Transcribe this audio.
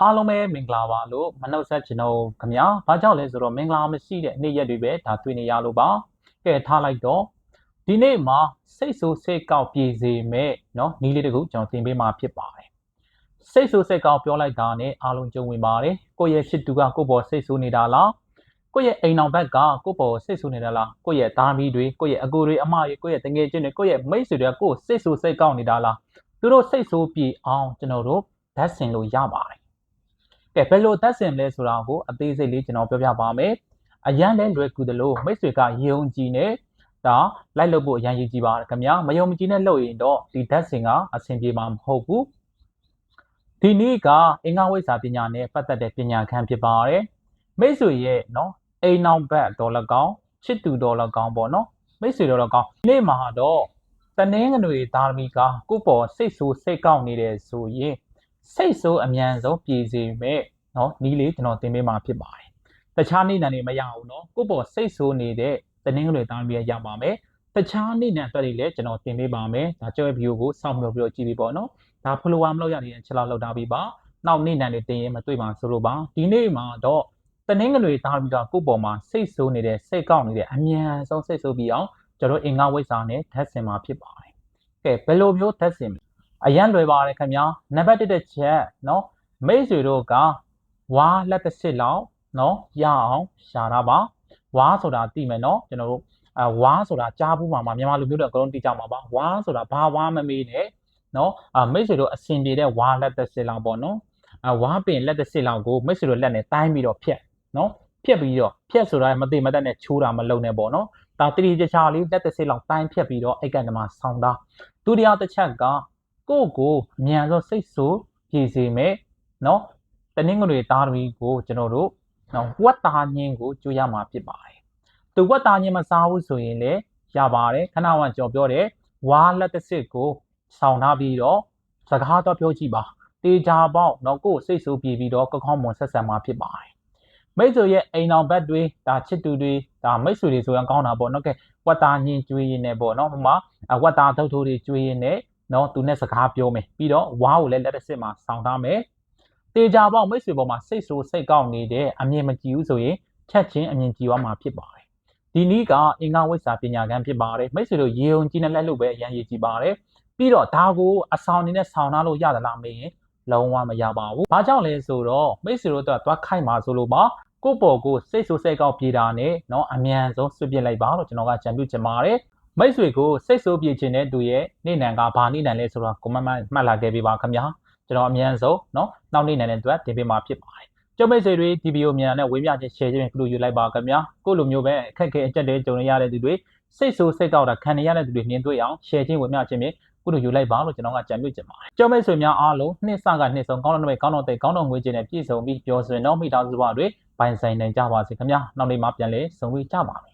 အားလုံးပဲမင်္ဂလာပါလို့မနှုတ်ဆက်ကျွန်တော်ခင်ဗျာဘာကြောင့်လဲဆိုတော့မင်္ဂလာမရှိတဲ့နေ့ရက်တွေပဲဒါတွေ့နေရလို့ပါကဲထားလိုက်တော့ဒီနေ့မှာစိတ်ဆိုးစိတ်ကောက်ပြေစေမဲ့เนาะနီးလေးတကူကျွန်တော်သင်ပေးမှာဖြစ်ပါတယ်စိတ်ဆိုးစိတ်ကောက်ပြောလိုက်တာနဲ့အားလုံးကြုံဝင်ပါတယ်ကိုယ့်ရဲ့ရှစ်သူကကိုယ့်ဘောစိတ်ဆိုးနေတာလားကိုယ့်ရဲ့အိမ်အောင်ဘက်ကကိုယ့်ဘောစိတ်ဆိုးနေတာလားကိုယ့်ရဲ့သားမီးတွေကိုယ့်ရဲ့အကိုတွေအမတွေကိုယ့်ရဲ့တငယ်ချင်းတွေကိုယ့်ရဲ့မိတ်ဆွေတွေကကိုယ့်စိတ်ဆိုးစိတ်ကောက်နေတာလားသူတို့စိတ်ဆိုးပြေအောင်ကျွန်တော်တို့ဓာတ်ဆင်လို့ရပါတယ် ကဲဘယ်လိုသက်စင်လဲဆိုတာကိုအသေးစိတ်လေးကျွန်တော်ပြောပြပါမယ်။အရန်လဲလွယ်ကူတယ်လို့မိတ်ဆွေကယုံကြည်နဲ့ဒါလိုက်လုပ်ဖို့အရန်ရည်ကြည်ပါတယ်ခင်ဗျာ။မယုံကြည်နဲ့လုပ်ရင်တော့ဒီဓာတ်စင်ကအဆင်ပြေမှာမဟုတ်ဘူး။ဒီနေ့ကအင်္ဂါဝိဇ္ဇာပညာနဲ့ပတ်သက်တဲ့ပညာခန်းဖြစ်ပါတယ်။မိတ်ဆွေရဲ့နော်အိမ်နောက်ဘက်ဒေါ်လာကောင်းချစ်သူဒေါ်လာကောင်းပေါ့နော်။မိတ်ဆွေဒေါ်လာကောင်းဒီနေ့မှာတော့တနင်္ဂနွေသားသမီးကကိုယ့်ပေါ်စိတ်ဆိုးစိတ်ကောက်နေတယ်ဆိုရင် စိတ်ဆိုးအမြန်ဆုံးပြေစေမဲ့နော်နီးလေးကျွန်တော်သင်ပေးမှာဖြစ်ပါတယ်တခြားနေ့နံတွေမရဘူးနော်ကို့ပေါ်စိတ်ဆိုးနေတဲ့တင်းငွေတောင်းပြီးရပါမယ်တခြားနေ့နံအတွက်တွေလည်းကျွန်တော်သင်ပေးပါမယ်ဒါကြောင့်ဗီဒီယိုကိုစောင့်မျှော်ပြီးတော့ကြည့်ပြီးပေါ့နော်ဒါ follower မလုပ်ရသေးတဲ့ချက်လောက်လောက်တာပြီးပါနောက်နေ့နံတွေတင်ရင်မတွေ့ပါဆိုလို့ပါဒီနေ့မှာတော့တင်းငွေတောင်းပြီးတော့ကို့ပေါ်မှာစိတ်ဆိုးနေတဲ့စိတ်ကောက်နေတဲ့အမြန်ဆုံးစိတ်ဆိုးပြီးအောင်ကျွန်တော်အင်္ဂါဝိဇ္ဇာနဲ့ဓာတ်စင်မှာဖြစ်ပါတယ်ကဲဘယ်လိုမျိုးဓာတ်စင် အရန်လွယ်ပါတယ်ခင်ဗျာနံပါတ်1တစ်ချက်เนาะမိတ်ဆွေတို့ကဝါလက်တစ်စစ်လောက်เนาะရအောင်ရှာတာပါဝါဆိုတာသိမယ်เนาะကျွန်တော်တို့အဝါဆိုတာကြားဘူးမှာမှာမြန်မာလူမျိုးတွေအကုန်လုံးသိကြမှာပါဝါဆိုတာဘာဝါမမေးနဲ့เนาะအမိတ်ဆွေတို့အစင်ပြေတဲ့ဝါလက်တစ်စစ်လောက်ပေါ့နော်အဝါပင်လက်တစ်စစ်လောက်ကိုမိတ်ဆွေတို့လက်နဲ့တိုင်းပြီးတော့ဖြက်เนาะဖြက်ပြီးတော့ဖြက်ဆိုတာမသိမတတ်နဲ့ချိုးတာမလုံနဲ့ပေါ့နော်ဒါတတိကျချာလေးလက်တစ်စစ်လောက်တိုင်းဖြက်ပြီးတော့အိတ်ကန်တမှာဆောင်းတာဒုတိယတစ်ချက်က ကိုယ့်ကိုအမြန်ဆုံးစိတ်ဆူပြေစေမယ်နော်တနင်္ဂနွေသားသမီးကိုကျွန်တော်တို့နော်ဝတ်သားညင်းကိုကြိုးရမှာဖြစ်ပါတယ်သူဝတ်သားညင်းမစားဘူးဆိုရင်လည်းရပါတယ်ခဏမှကြော်ပြောတယ်ဝါလက်တစ်စစ်ကိုဆောင်ထားပြီးတော့စကားတော့ပြောကြည့်ပါတေချာပေါက်နော်ကိုယ်စိတ်ဆူပြေပြီးတော့ကကောင်းမွန်ဆက်ဆံမှာဖြစ်ပါတယ်မိတ်ဆွေရဲ့အိမ်အောင်ဘက်တွေဒါချစ်သူတွေဒါမိတ်ဆွေတွေဆိုရင်ကောင်းတာပေါ့နော်ကဲဝတ်သားညင်းကျွေးရင်းနဲ့ပေါ့နော်ဟိုမှာဝတ်သားထုတ်ထိုးတွေကျွေးရင်းနဲ့ နော်သူနဲ့စကားပြောမယ်ပြီးတော့ဝါကိုလည်းလက်တစ်စစ်မှာဆောင်းထားမယ်တေချာပေါက်မိတ်ဆွေပေါ်မှာစိတ်ဆိုးစိတ်ကောက်နေတဲ့အမြင်မကြည့်ဘူးဆိုရင်ချက်ချင်းအမြင်ကြည့်ရမှာဖြစ်ပါတယ်ဒီနည်းကအင်္ဂါဝိဇ္ဇာပညာကံဖြစ်ပါတယ်မိတ်ဆွေတို့ရေုံကြည့်နဲ့လက်လို့ပဲအရန်ရည်ကြည့်ပါတယ်ပြီးတော့ဒါကိုအဆောင်အနေနဲ့ဆောင်းထားလို့ရသလားမေးရင်လုံးဝမရပါဘူး။ဘာကြောင့်လဲဆိုတော့မိတ်ဆွေတို့တော့သွားခိုက်မှာဆိုလို့ပါကိုပေါ်ကိုစိတ်ဆိုးစိတ်ကောက်ပြေတာနဲ့เนาะအမြန်ဆုံးဆွပြစ်လိုက်ပါလို့ကျွန်တော်ကကြံပြုချင်ပါတယ်။ မိတ်ဆွေကိုစိတ်ဆိုးပြေခြင်းတဲ့သူရဲ့နေ့နံကဘာနေ့နံလဲဆိုတော့ကွန်မန့်မှတ်လာခဲ့ပေးပါခင်ဗျာ။ကျွန်တော်အမြန်ဆုံးเนาะနောက်နေ့နံတဲ့အတွက်တင်ပေးမှာဖြစ်ပါတယ်။ကျုပ်မိတ်ဆွေတွေဒီဗီဒီယိုမြန်နဲ့ဝေမျှခြင်း share ခြင်းပြုလုပ်ယူလိုက်ပါခင်ဗျာ။ကိုလိုမျိုးပဲအခက်အခဲအကျက်တွေကြုံရတဲ့သူတွေစိတ်ဆိုးစိတ်ကောက်တာခံနေရတဲ့သူတွေမြင်တွေ့အောင် share ခြင်းဝေမျှခြင်းဖြင့်ကုလိုယူလိုက်ပါလို့ကျွန်တော်ကကြံပြုချင်ပါတယ်။ကျောင်းမိတ်ဆွေများအားလုံးနှစ်ဆကနှစ်ဆုံးကောင်းတော်နမိတ်ကောင်းတော်တဲ့ကောင်းတော်ငွေခြင်းနဲ့ပြည့်စုံပြီးပြောဆိုရင်တော့မိသားစုဘတွေပိုင်ဆိုင်နိုင်ကြပါစေခင်ဗျာ။နောက်နေ့မှပြန်လည်ဆုံတွေ့ကြပါမယ်